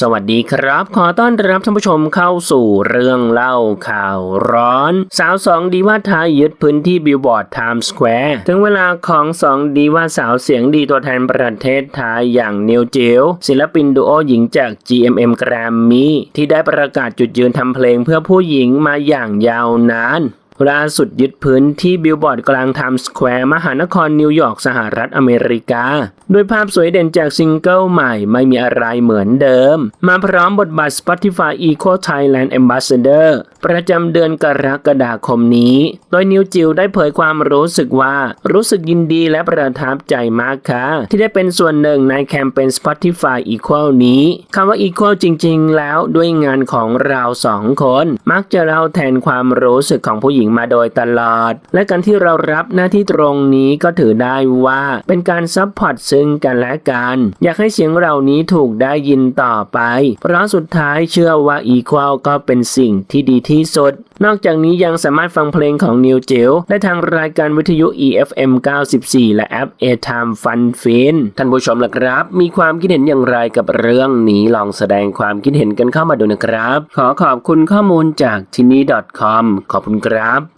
สวัสดีครับ ขอต้อนรับท่านผู้ชมเข้าสู่เรื่องเล่าข่าวร้อน สาวสองดีว่าไทยยึดพื้นที่บิลบอร์ดไทม์สแควร์ถึงเวลาของสองดีว่าสาวเสียงดีตัวแทนประเทศไทยอย่างนิวจิลศิลปินดูโอหญิงจาก GMM Grammy ที่ได้ประกาศจุดยืนทำเพลงเพื่อผู้หญิงมาอย่างยาวนาน ล่าสุดยึดพื้นที่บิลบอร์ดกลางไทม์สแควร์มหานครนิวยอร์กสหรัฐอเมริกาด้วยภาพสวยเด่นจากซิงเกิลใหม่ไม่มีอะไรเหมือนเดิม มาพร้อมบทบาท Spotify Eco Thailand Ambassador ประจำเดือนกรกฎาคมนี้ โดยนิวจิวได้เผยความรู้สึกว่ารู้สึกยินดีและประทับใจมากค่ะ ที่ได้เป็นส่วนหนึ่งในแคมเปญ Spotify Equal นี้คำว่า Equal จริง ๆ แล้วด้วยงานของเราสองคน มักจะเล่าแทนความรู้สึกของผู้หญิงมาโดยตลอด และการที่เรารับหน้าที่ตรงนี้ก็ถือได้ว่าเป็นการซัพพอร์ตซึ่งกันและกัน อยากให้เสียงเหล่านี้ถูกได้ยินต่อไป เพราะสุดท้ายเชื่อว่าอีควอลก็เป็นสิ่งที่ดีที่สุด นอกจากนี้ยังสามารถฟังเพลงของนิวเจลได้ทางรายการวิทยุ EFM 94 และแอป A-Time Fun Fin ท่านผู้ชมล่ะครับ มีความคิดเห็นอย่างไรกับเรื่องนี้ลองแสดงความคิดเห็นกันเข้ามาดูนะครับ ขอขอบคุณข้อมูลจากที่นี่ .com ขอบคุณครับ